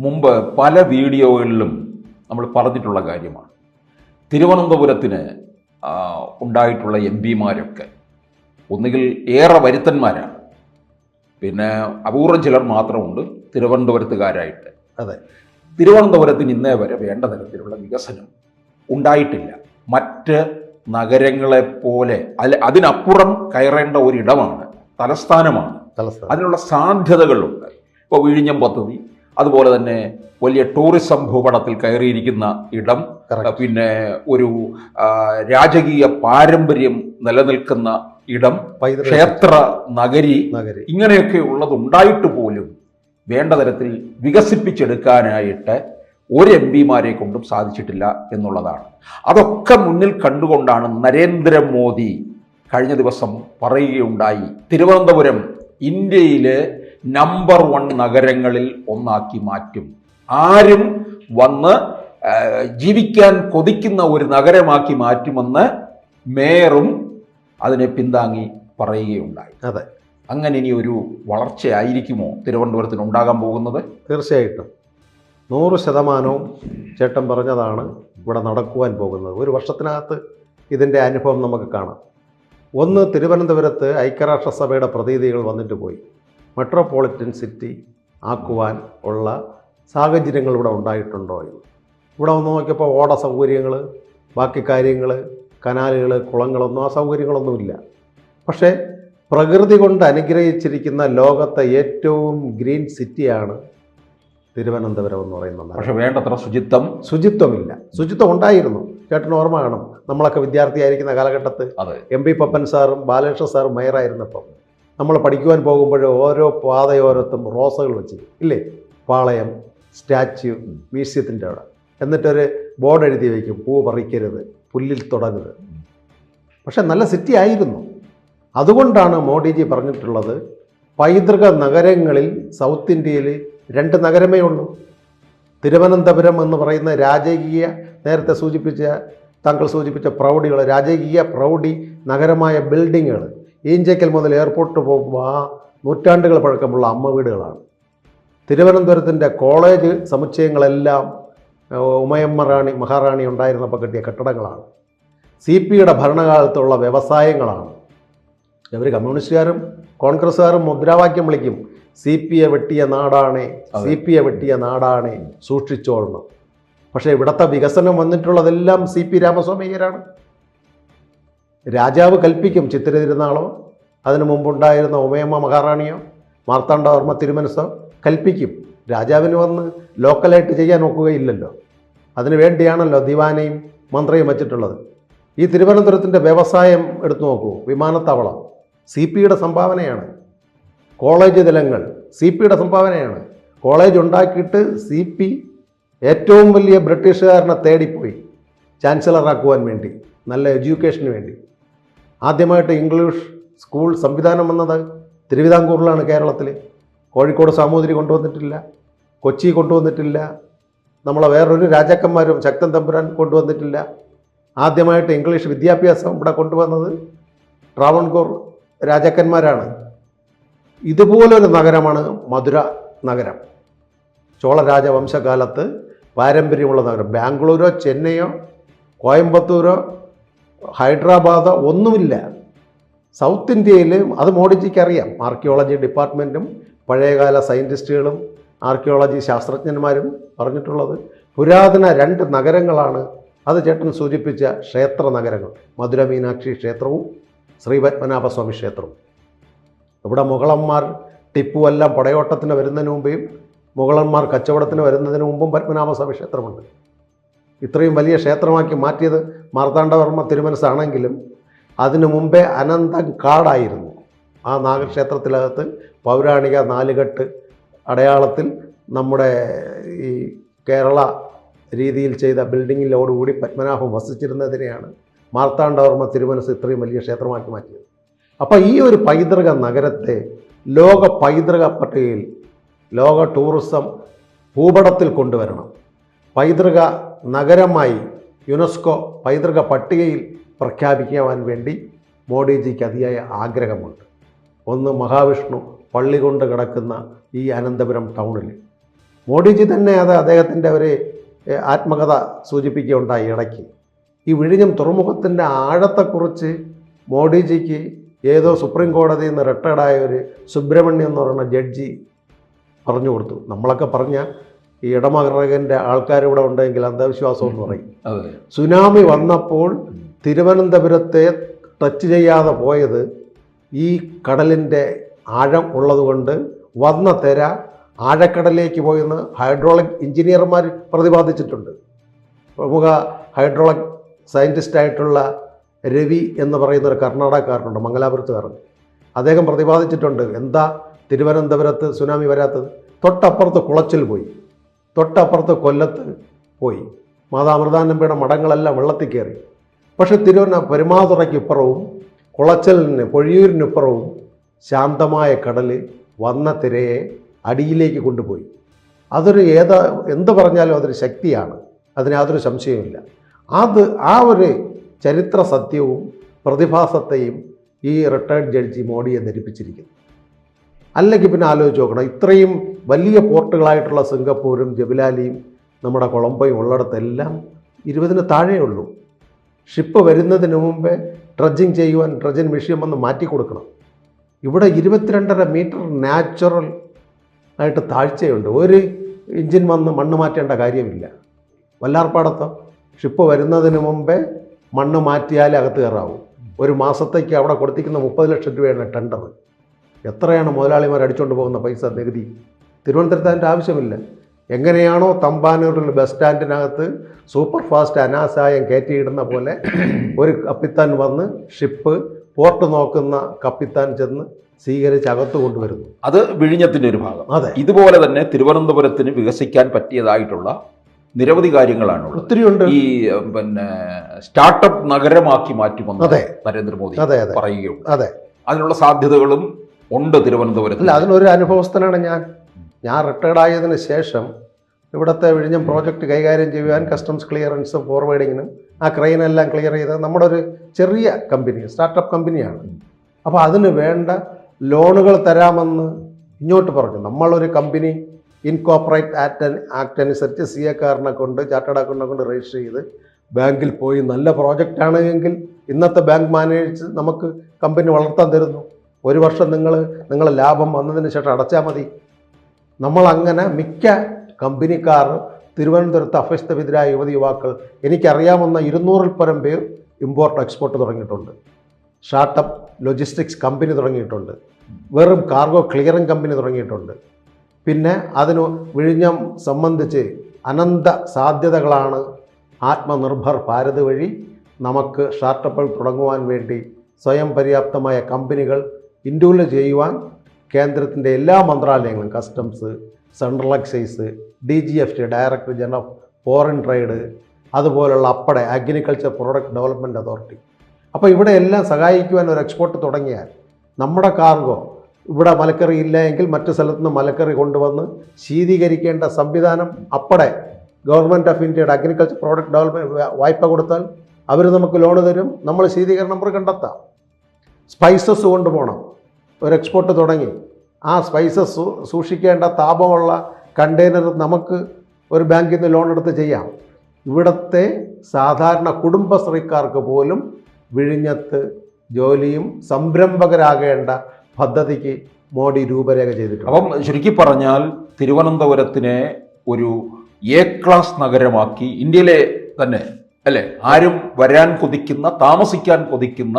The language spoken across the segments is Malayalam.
മുമ്പ് പല വീഡിയോകളിലും നമ്മൾ പറഞ്ഞിട്ടുള്ള കാര്യമാണ്. തിരുവനന്തപുരത്തിന് ഉണ്ടായിട്ടുള്ള എം പിമാരൊക്കെ ഒന്നുകിൽ ഏറെ വരുത്തന്മാരാണ്. പിന്നെ അപൂർവം ചിലർ മാത്രമുണ്ട് തിരുവനന്തപുരത്തുകാരായിട്ട്. അതെ. തിരുവനന്തപുരത്തിന് ഇന്നേ വരെ വേണ്ട തരത്തിലുള്ള വികസനം ഉണ്ടായിട്ടില്ല. മറ്റ് നഗരങ്ങളെ പോലെ അല്ല അതിനപ്പുറം കയറേണ്ട ഒരിടമാണ് തലസ്ഥാനമാണ്. തലസ്ഥാനം. അതിനുള്ള സാധ്യതകളുണ്ട്. ഇപ്പോൾ വിഴിഞ്ഞം പദ്ധതി അതുപോലെ തന്നെ വലിയ ടൂറിസം ഭൂപടത്തിൽ കയറിയിരിക്കുന്ന ഇടം പിന്നെ ഒരു രാജകീയ പാരമ്പര്യം നിലനിൽക്കുന്ന ഇടം ക്ഷേത്ര നഗരി ഇങ്ങനെയൊക്കെ ഉള്ളത് ഉണ്ടായിട്ട് പോലും വേണ്ട തരത്തിൽ വികസിപ്പിച്ചെടുക്കാനായിട്ട് ഒരു എം പിമാരെ കൊണ്ടും സാധിച്ചിട്ടില്ല എന്നുള്ളതാണ്. അതൊക്കെ മുന്നിൽ കണ്ടുകൊണ്ടാണ് നരേന്ദ്രമോദി കഴിഞ്ഞ ദിവസം പറയുകയുണ്ടായി. തിരുവനന്തപുരം ഇന്ത്യയിലെ നമ്പർ വൺ നഗരങ്ങളിൽ ഒന്നാക്കി മാറ്റും. ആരും വന്ന് ജീവിക്കാൻ കൊതിക്കുന്ന ഒരു നഗരമാക്കി മാറ്റുമെന്ന് മേയറും അതിനെ പിന്താങ്ങി പറയുകയുണ്ടായി. അതെ. അങ്ങനെ ഇനി ഒരു വളർച്ചയായിരിക്കുമോ തിരുവനന്തപുരത്തിന് ഉണ്ടാകാൻ പോകുന്നത്? തീർച്ചയായിട്ടും. നൂറ് ശതമാനവും ചേട്ടൻ പറഞ്ഞതാണ് ഇവിടെ നടക്കുവാൻ പോകുന്നത്. ഒരു വർഷത്തിനകത്ത് ഇതിന്റെ അനുഭവം നമുക്ക് കാണാം. ഒന്ന് തിരുവനന്തപുരത്ത് ഐക്യരാഷ്ട്രസഭയുടെ പ്രതീതികൾ വന്നിട്ട് പോയി. മെട്രോപൊളിറ്റൻ സിറ്റി ആക്കുവാൻ ഉള്ള സാഹചര്യങ്ങൾ ഇവിടെ ഉണ്ടായിട്ടുണ്ടോ എന്ന്. ഇവിടെ ഒന്ന് നോക്കിയപ്പോൾ ഓട സൗകര്യങ്ങൾ ബാക്കി കാര്യങ്ങൾ കനാലുകൾ കുളങ്ങളൊന്നും ആ സൗകര്യങ്ങളൊന്നുമില്ല. പക്ഷേ പ്രകൃതി കൊണ്ട് അനുഗ്രഹിച്ചിരിക്കുന്ന ലോകത്തെ ഏറ്റവും ഗ്രീൻ സിറ്റിയാണ് തിരുവനന്തപുരം എന്ന് പറയുന്നത് പക്ഷേ വേണ്ടത്ര ശുചിത്വം ശുചിത്വമില്ല. ശുചിത്വം ഉണ്ടായിരുന്നു. ചേട്ടന് ഓർമ്മ കാണും. നമ്മളൊക്കെ വിദ്യാർത്ഥിയായിരിക്കുന്ന കാലഘട്ടത്ത് എം പി പപ്പൻ സാറും ബാലകൃഷ്ണ സാറും മേയറായിരുന്നപ്പം. നമ്മൾ പഠിക്കുവാൻ പോകുമ്പോൾ ഓരോ പാതയോരത്തും റോസകൾ വെച്ച് ഇല്ലേ? പാളയം സ്റ്റാച്യു മ്യൂസിയത്തിന്റെ അവിടെ. എന്നിട്ടൊരു ബോർഡ് എഴുതി വയ്ക്കും. പൂ പറിക്കരുത് പുല്ലിൽ തുടരുത്. പക്ഷെ നല്ല സിറ്റി ആയിരുന്നു. അതുകൊണ്ടാണ് മോഡിജി പറഞ്ഞിട്ടുള്ളത് പൈതൃക നഗരങ്ങളിൽ സൗത്ത് ഇന്ത്യയിൽ രണ്ട് നഗരമേ ഉള്ളൂ. തിരുവനന്തപുരം എന്ന് പറയുന്ന രാജകീയ നേരത്തെ സൂചിപ്പിച്ച താങ്കൾ സൂചിപ്പിച്ച പ്രൗഢികൾ രാജകീയ പ്രൗഢി നഗരമായ ബിൽഡിങ്ങുകൾ ഈഞ്ചക്കൽ മുതൽ എയർപോർട്ട് പോകുമ്പോൾ ആ നൂറ്റാണ്ടുകൾ പഴക്കമുള്ള അമ്മ വീടുകളാണ്. തിരുവനന്തപുരത്തിന്റെ കോളേജ് സമുച്ചയങ്ങളെല്ലാം ഉമയമ്മ റാണി മഹാറാണി ഉണ്ടായിരുന്നപ്പോൾ കിട്ടിയ കെട്ടിടങ്ങളാണ്. സി പിയുടെ ഭരണകാലത്തുള്ള വ്യവസായങ്ങളാണ്. ഇവർ കമ്മ്യൂണിസ്റ്റുകാരും കോൺഗ്രസ്സുകാരും മുദ്രാവാക്യം വിളിക്കും സി പിയെ വെട്ടിയ നാടാണേ സി പിയെ വെട്ടിയ നാടാണേ സൂക്ഷിച്ചോളണം. പക്ഷേ ഇവിടുത്തെ വികസനം വന്നിട്ടുള്ളതെല്ലാം സി പി രാമസ്വാമിയരാണ് രാജാവ് കൽപ്പിക്കും ചിത്തിര തിരുനാളോ. അതിനു മുമ്പുണ്ടായിരുന്ന ഉമയമ്മ മഹാറാണിയോ മാർത്താണ്ഡവർമ്മ തിരുമനസോ കൽപ്പിക്കും. രാജാവിന് വന്ന് ലോക്കലായിട്ട് ചെയ്യാൻ നോക്കുകയില്ലല്ലോ. അതിനു വേണ്ടിയാണല്ലോ ദിവാനയും മന്ത്രിയും വച്ചിട്ടുള്ളത്. ഈ തിരുവനന്തപുരത്തിന്റെ വ്യവസായം എടുത്തു നോക്കൂ. വിമാനത്താവളം. സി പിയുടെ സംഭാവനയാണ്. കോളേജ് തലങ്ങൾ സി പിയുടെ സംഭാവനയാണ്. കോളേജ് ഉണ്ടാക്കിയിട്ട് സി പി ഏറ്റവും വലിയ ബ്രിട്ടീഷുകാരനെ തേടിപ്പോയി. ചാൻസലറാക്കുവാൻ വേണ്ടി. നല്ല എഡ്യൂക്കേഷന് വേണ്ടി. ആദ്യമായിട്ട് ഇംഗ്ലീഷ് സ്കൂൾ സംവിധാനം വന്നത് തിരുവിതാംകൂറിലാണ് കേരളത്തിൽ കോഴിക്കോട് സാമൂതിരി കൊണ്ടുവന്നിട്ടില്ല കൊച്ചി കൊണ്ടുവന്നിട്ടില്ല നമ്മളെ വേറൊരു രാജാക്കന്മാരും ശക്തൻ തമ്പുരാൻ കൊണ്ടുവന്നിട്ടില്ല. ആദ്യമായിട്ട് ഇംഗ്ലീഷ് വിദ്യാഭ്യാസം ഇവിടെ കൊണ്ടുവന്നത് ട്രാവൺകൂർ രാജാക്കന്മാരാണ്. ഇതുപോലൊരു നഗരമാണ് മധുര നഗരം. ചോള രാജവംശകാലത്ത് പാരമ്പര്യമുള്ള നഗരം. ബാംഗ്ലൂരോ ചെന്നൈയോ കോയമ്പത്തൂരോ ഹൈദരാബാദോ ഒന്നുമില്ല. സൗത്ത് ഇന്ത്യയിൽ അത് മോഡിജിക്ക് അറിയാം. ആർക്കിയോളജി ഡിപ്പാർട്ട്മെന്റും പഴയകാല സയന്റിസ്റ്റുകളും ആർക്കിയോളജി ശാസ്ത്രജ്ഞന്മാരും പറഞ്ഞിട്ടുള്ളത് പുരാതന രണ്ട് നഗരങ്ങളാണ്. അത് ചേട്ടൻ സൂചിപ്പിച്ച ക്ഷേത്ര നഗരങ്ങൾ. മധുര മീനാക്ഷി ക്ഷേത്രവും ശ്രീപത്മനാഭസ്വാമി ക്ഷേത്രവും. ഇവിടെ മുഗളന്മാർ ടിപ്പു എല്ലാം പടയോട്ടത്തിന് വരുന്നതിന് മുമ്പേയും മുഗളന്മാർ കച്ചവടത്തിന് വരുന്നതിന് മുമ്പും പത്മനാഭസ്വാമി ക്ഷേത്രമുണ്ട്. ഇത്രയും വലിയ ക്ഷേത്രമാക്കി മാറ്റിയത് മാർത്താണ്ഡവർമ്മ തിരുമനസ്സാണെങ്കിലും അതിനു മുമ്പേ അനന്തം കാടായിരുന്നു. ആ നാഗക്ഷേത്രത്തിനകത്ത് പൗരാണിക നാലുകെട്ട് അടയാളത്തിൽ നമ്മുടെ ഈ കേരള രീതിയിൽ ചെയ്ത ബിൽഡിങ്ങിലോടുകൂടി പത്മനാഭം വസിച്ചിരുന്നതിനെയാണ് മാർത്താണ്ഡവർമ്മ തിരുമനസ് ഇത്രയും വലിയ ക്ഷേത്രമാക്കി മാറ്റിയത്. അപ്പോൾ ഈ ഒരു പൈതൃക നഗരത്തെ ലോക പൈതൃക പട്ടികയിൽ ലോക ടൂറിസം ഭൂപടത്തിൽ കൊണ്ടുവരണം. പൈതൃക നഗരമായി യുനെസ്കോ പൈതൃക പട്ടികയിൽ പ്രഖ്യാപിക്കുവാൻ വേണ്ടി മോഡിജിക്ക് അതിയായ ആഗ്രഹമുണ്ട്. ഒന്ന് മഹാവിഷ്ണു പള്ളി കൊണ്ട് കിടക്കുന്ന ഈ അനന്തപുരം ടൗണിൽ. മോഡിജി തന്നെ അത് അദ്ദേഹത്തിന്റെ ഒരു ആത്മകഥ സൂചിപ്പിക്കുകയുണ്ടായി ഇടയ്ക്ക്. ഈ വിഴിഞ്ഞം തുറമുഖത്തിന്റെ ആഴത്തെക്കുറിച്ച് മോഡിജിക്ക് ഏതോ സുപ്രീം കോടതിയിൽ നിന്ന് റിട്ടയർഡായ ഒരു സുബ്രഹ്മണ്യം എന്ന് പറയുന്ന ജഡ്ജി പറഞ്ഞു കൊടുത്തു. നമ്മളൊക്കെ പറഞ്ഞ ഈ ഇടമകറകന്റെ ആൾക്കാർ ഇവിടെ ഉണ്ടെങ്കിൽ അന്ധവിശ്വാസം എന്ന് പറയും സുനാമി വന്നപ്പോൾ തിരുവനന്തപുരത്തെ ടച്ച് ചെയ്യാതെ പോയത് ഈ കടലിന്റെ ആഴം ഉള്ളതുകൊണ്ട് വന്ന തിര ആഴക്കടലിലേക്ക് പോയെന്ന് ഹൈഡ്രോളിക് എഞ്ചിനീയർമാർ പ്രതിപാദിച്ചിട്ടുണ്ട്. പ്രമുഖ ഹൈഡ്രോളിക് സയന്റിസ്റ്റായിട്ടുള്ള രവി എന്ന് പറയുന്ന ഒരു കർണാടകക്കാരനുണ്ട് മംഗലാപുരത്തുകാരൻ. അദ്ദേഹം പ്രതിപാദിച്ചിട്ടുണ്ട് എന്താ തിരുവനന്തപുരത്ത് സുനാമി വരാത്തത്? തൊട്ടപ്പുറത്ത് കുളച്ചിൽ പോയി. തൊട്ടപ്പുറത്ത് കൊല്ലത്ത് പോയി. മാതാമൃതാനമ്പയുടെ മഠങ്ങളെല്ലാം വെള്ളത്തിൽ കയറി. പക്ഷെ തിരുവന പെരുമാതുറയ്ക്കിപ്പുറവും കുളച്ചലിന് പൊഴിയൂരിനിപ്പുറവും ശാന്തമായ കടൽ വന്ന തിരയെ അടിയിലേക്ക് കൊണ്ടുപോയി. അതൊരു ഏതാ എന്ത് പറഞ്ഞാലും അതൊരു ശക്തിയാണ്. അതിന് യാതൊരു സംശയവുമില്ല. അത് ആ ഒരു ചരിത്ര സത്യവും പ്രതിഭാസത്തെയും ഈ റിട്ടയർഡ് ജഡ്ജി മോഡിയെ ധരിപ്പിച്ചിരിക്കുന്നു. അല്ലെങ്കിൽ പിന്നെ ആലോചിച്ച് നോക്കണം. ഇത്രയും വലിയ പോർട്ടുകളായിട്ടുള്ള സിംഗപ്പൂരും ജബിലാലിയും നമ്മുടെ കൊളംബോയും ഉള്ളിടത്തെല്ലാം ഇരുപതിന് താഴെ ഉള്ളൂ. ഷിപ്പ് വരുന്നതിന് മുമ്പേ ഡ്രഡ്ജിങ് ചെയ്യുവാൻ ഡ്രഡ്ജിങ് മെഷീൻ വന്ന് മാറ്റി കൊടുക്കണം. ഇവിടെ ഇരുപത്തിരണ്ടര മീറ്റർ നാച്ചുറൽ ആയിട്ട് താഴ്ചയുണ്ട്. ഒരു എഞ്ചിൻ വന്ന് മണ്ണ് മാറ്റേണ്ട കാര്യമില്ല. വല്ലാർപ്പാടത്തോ? ഷിപ്പ് വരുന്നതിന് മുമ്പേ മണ്ണ് മാറ്റിയാലേ അകത്ത് കയറാവൂ. ഒരു മാസത്തേക്ക് അവിടെ കൊടുത്തിരിക്കുന്ന മുപ്പത് ലക്ഷം രൂപയാണ് ടെൻഡർ എത്രയാണ് മുതലാളിമാർ അടിച്ചുകൊണ്ട് പോകുന്ന പൈസ നികുതി? തിരുവനന്തപുരത്ത് അതിന്റെ ആവശ്യമില്ല. എങ്ങനെയാണോ തമ്പാനൂരിൽ ബസ് സ്റ്റാൻഡിനകത്ത് സൂപ്പർ ഫാസ്റ്റ് അനാസായം കയറ്റിയിടുന്ന പോലെ ഒരു കപ്പിത്താൻ വന്ന് ഷിപ്പ് പോർട്ട് നോക്കുന്ന കപ്പിത്താൻ ചെന്ന് സ്വീകരിച്ച് അകത്ത് കൊണ്ടുവരുന്നു. അത് വിഴിഞ്ഞത്തിന്റെ ഒരു ഭാഗം. അതെ. ഇതുപോലെ തന്നെ തിരുവനന്തപുരത്തിന് വികസിക്കാൻ പറ്റിയതായിട്ടുള്ള നിരവധി കാര്യങ്ങളാണ് ഒത്തിരിയുണ്ട് ഈ പിന്നെ സ്റ്റാർട്ടപ്പ് നഗരമാക്കി മാറ്റുമെന്ന് അതെ. നരേന്ദ്രമോദി അതെ അതെ. പറയുകയുണ്ട് അതെ. അതിനുള്ള സാധ്യതകളും ഉണ്ട് തിരുവനന്തപുരത്ത്. അല്ല അതിനൊരു അനുഭവസ്ഥനാണ് ഞാൻ. ഞാൻ റിട്ടയർഡ് ആയതിന് ശേഷം ഇവിടുത്തെ വിഴിഞ്ഞം പ്രോജക്റ്റ് കൈകാര്യം ചെയ്യുവാൻ കസ്റ്റംസ് ക്ലിയറൻസും ഫോർവേഡിങ്ങിനും ആ ക്രെയിനെല്ലാം ക്ലിയർ ചെയ്ത് നമ്മുടെ ഒരു ചെറിയ കമ്പനി സ്റ്റാർട്ടപ്പ് കമ്പനിയാണ് അപ്പോൾ അതിന് വേണ്ട ലോണുകൾ തരാമെന്ന് ഇങ്ങോട്ട് പറഞ്ഞു. നമ്മളൊരു കമ്പനി ഇൻകോപ്പറേറ്റ് ആക്ട് ആക്ട് അനുസരിച്ച് സി എക്കാരനെ കൊണ്ട് ചാർട്ടേഡ് അക്കൗണ്ടിനെ കൊണ്ട് രജിസ്റ്റർ ചെയ്ത് ബാങ്കിൽ പോയി നല്ല പ്രോജക്റ്റ് ആണ് എങ്കിൽ ഇന്നത്തെ ബാങ്ക് മാനേജ് നമുക്ക് കമ്പനി വളർത്താൻ തരുന്നു. ഒരു വർഷം നിങ്ങൾ നിങ്ങളെ ലാഭം വന്നതിന് ശേഷം അടച്ചാൽ മതി. നമ്മളങ്ങനെ മിക്ക കമ്പനിക്കാർ തിരുവനന്തപുരത്ത് അഭ്യസ്തവിദ്യരായ യുവതി യുവാക്കൾ എനിക്കറിയാവുന്ന ഇരുന്നൂറിൽ പരം പേർ ഇമ്പോർട്ട് എക്സ്പോർട്ട് തുടങ്ങിയിട്ടുണ്ട്. സ്റ്റാർട്ടപ്പ് ലോജിസ്റ്റിക്സ് കമ്പനി തുടങ്ങിയിട്ടുണ്ട്. വെറും കാർഗോ ക്ലിയറിംഗ് കമ്പനി തുടങ്ങിയിട്ടുണ്ട്. പിന്നെ അതിന് വിഴിഞ്ഞം സംബന്ധിച്ച് അനന്ത സാധ്യതകളാണ് ആത്മനിർഭർ ഭാരത് വഴി നമുക്ക് സ്റ്റാർട്ടപ്പുകൾ തുടങ്ങുവാൻ വേണ്ടി സ്വയം പര്യാപ്തമായ കമ്പനികൾ ഇൻഡ്യൂൽ ചെയ്യുവാൻ കേന്ദ്രത്തിന്റെ എല്ലാ മന്ത്രാലയങ്ങളും customs central excise D G F T director general of foreign trade അതുപോലുള്ള അപ്പടെ അഗ്രികൾച്ചർ പ്രോഡക്റ്റ് ഡെവലപ്മെന്റ് അതോറിറ്റി അപ്പോൾ ഇവിടെ എല്ലാം സഹായിക്കുവാൻ ഒരു എക്സ്പോർട്ട് തുടങ്ങിയാൽ നമ്മുടെ കാർഗോ ഇവിടെ മലക്കറി ഇല്ല എങ്കിൽ മറ്റു സ്ഥലത്ത് നിന്ന് മലക്കറി കൊണ്ടുവന്ന് ശീതീകരിക്കേണ്ട സംവിധാനം അപ്പടെ ഗവൺമെന്റ് ഓഫ് ഇന്ത്യയുടെ അഗ്രികൾച്ചർ പ്രോഡക്റ്റ് ഡെവലപ്മെന്റ് വായ്പ കൊടുത്താൽ അവർ നമുക്ക് ലോണ് തരും. നമ്മൾ ശീതീകരണം കണ്ടെത്താം. സ്പൈസസ് കൊണ്ടുപോകണം. ഒരു എക്സ്പോർട്ട് തുടങ്ങി. ആ സ്പൈസസ് സൂക്ഷിക്കേണ്ട താപമുള്ള കണ്ടെയ്നർ നമുക്ക് ഒരു ബാങ്കിൽ നിന്ന് ലോൺ എടുത്ത് ചെയ്യാം. ഇവിടുത്തെ സാധാരണ കുടുംബശ്രീക്കാർക്ക് പോലും വിഴിഞ്ഞത്ത് ജോലിയും സംരംഭകരാകേണ്ട പദ്ധതിക്ക് മോഡി രൂപരേഖ ചെയ്തിട്ടുണ്ട്. അപ്പം ചുരുക്കി പറഞ്ഞാൽ തിരുവനന്തപുരത്തിനെ ഒരു എ ക്ലാസ് നഗരമാക്കി ഇന്ത്യയിലെ തന്നെ അല്ലെ? ആരും വരാൻ കൊതിക്കുന്ന താമസിക്കാൻ കൊതിക്കുന്ന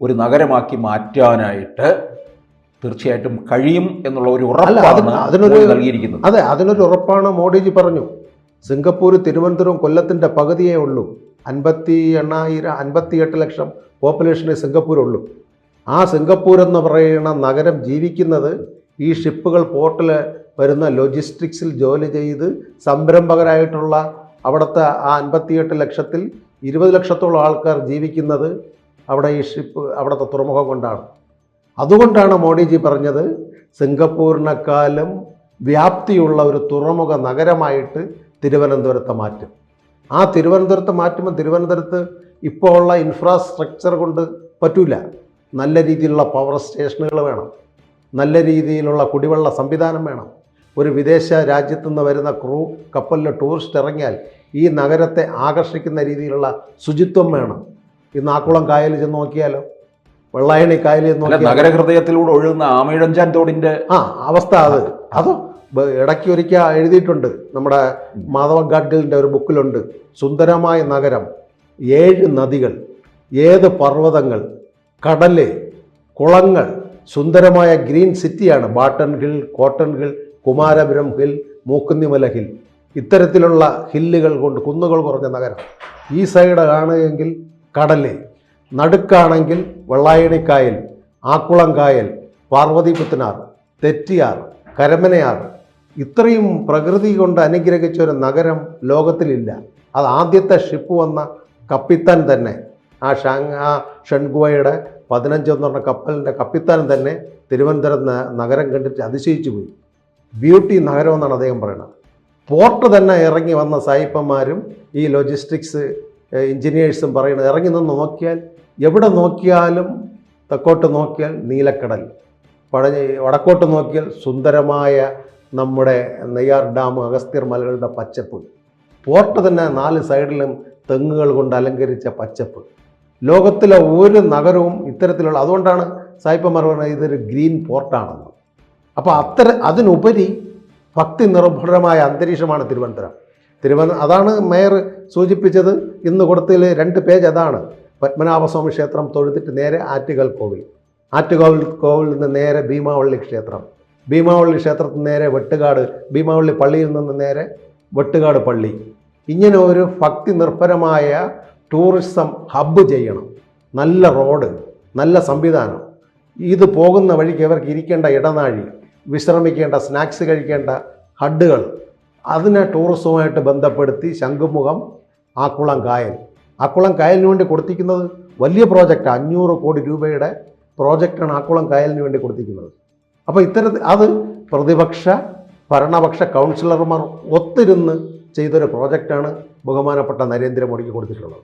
ഒരു നഗരമാക്കി മാറ്റാനായിട്ട് തീർച്ചയായിട്ടും കഴിയും എന്നുള്ള ഒരു ഉറപ്പാണ് അതിനൊരു- നൽകിയിരിക്കുന്നത്. അതെ അതിനൊരു ഉറപ്പാണ് മോഡിജി പറഞ്ഞു. സിംഗപ്പൂർ തിരുവനന്തപുരം കൊല്ലത്തിന്റെ പകുതിയേ ഉള്ളൂ. അൻപത്തി എണ്ണായിരം അൻപത്തി എട്ട് ലക്ഷം പോപ്പുലേഷനെ സിംഗപ്പൂരുള്ളൂ. ആ സിംഗപ്പൂർ എന്ന് പറയുന്ന നഗരം ജീവിക്കുന്നത് ഈ ഷിപ്പുകൾ പോർട്ടിൽ വരുന്ന ലോജിസ്റ്റിക്സിൽ ജോലി ചെയ്ത് സംരംഭകരായിട്ടുള്ള അവിടുത്തെ ആ അൻപത്തിയെട്ട് ലക്ഷത്തിൽ ഇരുപത് ലക്ഷത്തോളം ആൾക്കാർ ജീവിക്കുന്നത് അവിടെ ഈ ഷിപ്പ് അവിടുത്തെ തുറമുഖം കൊണ്ടാണ്. അതുകൊണ്ടാണ് മോഡിജി പറഞ്ഞത് സിംഗപ്പൂരിനെക്കാളും വ്യാപ്തിയുള്ള ഒരു തുറമുഖ നഗരമായിട്ട് തിരുവനന്തപുരത്തെ മാറ്റും. ആ തിരുവനന്തപുരത്ത് മാറ്റുമ്പോൾ തിരുവനന്തപുരത്ത് ഇപ്പോൾ ഉള്ള ഇൻഫ്രാസ്ട്രക്ചർ കൊണ്ട് പറ്റൂല. നല്ല രീതിയിലുള്ള പവർ സ്റ്റേഷനുകൾ വേണം. നല്ല രീതിയിലുള്ള കുടിവെള്ള സംവിധാനം വേണം. ഒരു വിദേശ രാജ്യത്തു നിന്ന് വരുന്ന ക്രൂ കപ്പലിൽ ടൂറിസ്റ്റ് ഇറങ്ങിയാൽ ഈ നഗരത്തെ ആകർഷിക്കുന്ന രീതിയിലുള്ള ശുചിത്വം വേണം. ഇന്ന് ആക്കുളം കായൽ ചെന്ന് നോക്കിയാലോ? വെള്ളായണി കായലിൽ നോക്കി നഗരഹൃദയത്തിലൂടെ ഒഴുകുന്ന ആമയിഴഞ്ചാൻ തോടിന്റെ ആ അവസ്ഥ അത്. അത് ഇടയ്ക്ക് ഒരിക്കൽ എഴുതിയിട്ടുണ്ട്. നമ്മുടെ മാധവ ഗാഡ്ഗിലിന്റെ ഒരു ബുക്കിലുണ്ട്. സുന്ദരമായ നഗരം ഏഴ് നദികൾ ഏത് പർവതങ്ങൾ കടൽ കുളങ്ങൾ സുന്ദരമായ ഗ്രീൻ സിറ്റിയാണ്. Barton hill cotton hill Kumarapuram hill Mookkunnimala hill. ഇത്തരത്തിലുള്ള ഹില്ലുകൾ കൊണ്ട് കുന്നുകൾ കുറഞ്ഞ നഗരം. ഈ സൈഡ് കാണുകയെങ്കിൽ കടൽ. നടുക്കാണെങ്കിൽ വെള്ളായണിക്കായൽ ആക്കുളം കായൽ പാർവതി പുത്തനാർ തെറ്റിയാർ കരമനയാർ. ഇത്രയും പ്രകൃതി കൊണ്ട് അനുഗ്രഹിച്ച ഒരു നഗരം ലോകത്തിലില്ല. അത് ആദ്യത്തെ ഷിപ്പ് വന്ന കപ്പിത്താൻ തന്നെ. ആ ഷാങ് ആ ഷൺഗുവയുടെ പതിനഞ്ചെന്ന് പറഞ്ഞ കപ്പലിന്റെ കപ്പിത്താൻ തന്നെ തിരുവനന്തപുരം നഗരം കണ്ടിട്ട് അതിശയിച്ചു പോയി. ബ്യൂട്ടി നഗരം എന്നാണ് അദ്ദേഹം പറയുന്നത്. പോർട്ട് തന്നെ ഇറങ്ങി വന്ന സായിപ്പന്മാരും ഈ ലോജിസ്റ്റിക്സ് എഞ്ചിനീയേഴ്സും പറയുന്നത് ഇറങ്ങി നിന്ന് നോക്കിയാൽ എവിടെ നോക്കിയാലും തെക്കോട്ട് നോക്കിയാൽ നീലക്കടൽ പഴഞ്ഞ വടക്കോട്ട് നോക്കിയാൽ സുന്ദരമായ നമ്മുടെ നെയ്യാർ ഡാം അഗസ്ത്യർ മലകളുടെ പച്ചപ്പ്. പോർട്ട് തന്നെ നാല് സൈഡിലും തെങ്ങുകൾ കൊണ്ട് അലങ്കരിച്ച പച്ചപ്പ്. ലോകത്തിലെ ഒരു നഗരവും ഇത്തരത്തിലുള്ള അതുകൊണ്ടാണ് സായിപ്പന്മാർ പറഞ്ഞത് ഇതൊരു ഗ്രീൻ പോർട്ടാണെന്ന്. അപ്പോൾ അത്തര അതിനുപരി ഭക്തി നിർഭരമായ അന്തരീക്ഷമാണ് തിരുവനന്തപുരം. തിരുവനന്തപുരം അതാണ് മേയർ സൂചിപ്പിച്ചത്. ഇന്ന് കൊടുത്തതിൽ രണ്ട് പേജ് അതാണ്. പത്മനാഭസ്വാമി ക്ഷേത്രം തൊഴുതിട്ട് നേരെ ആറ്റുകാൽ കോവിൽ. ആറ്റുകൽ കോവിൽ നിന്ന് നേരെ ഭീമാവള്ളി ക്ഷേത്രം. ഭീമാവള്ളി ക്ഷേത്രത്തിൽ നേരെ വെട്ടുകാട് ഭീമാവള്ളി പള്ളിയിൽ നിന്ന് നേരെ വെട്ടുകാട് പള്ളി. ഇങ്ങനെ ഒരു ഭക്തി നിർഭരമായ ടൂറിസം ഹബ്ബ് ചെയ്യണം. നല്ല റോഡ് നല്ല സംവിധാനം. ഇത് പോകുന്ന വഴിക്ക് ഇവർക്ക് ഇരിക്കേണ്ട ഇടനാഴി വിശ്രമിക്കേണ്ട സ്നാക്സ് കഴിക്കേണ്ട ഹഡ്ഡുകൾ അതിനെ ടൂറിസവുമായിട്ട് ബന്ധപ്പെടുത്തി ശംഖുമുഖം ആക്കുളം കായൽ. ആക്കുളം കായലിന് വേണ്ടി കൊടുത്തിരിക്കുന്നത് വലിയ പ്രോജക്റ്റ് അഞ്ഞൂറ് കോടി രൂപയുടെ പ്രോജക്റ്റാണ് ആക്കുളം കായലിന് വേണ്ടി കൊടുത്തിരിക്കുന്നത്. അപ്പോൾ ഇത്തരത്തിൽ അത് പ്രതിപക്ഷ ഭരണപക്ഷ കൗൺസിലർമാർ ഒത്തിരുന്ന് ചെയ്തൊരു പ്രോജക്റ്റാണ് ബഹുമാനപ്പെട്ട നരേന്ദ്രമോദിക്ക് കൊടുത്തിട്ടുള്ളത്.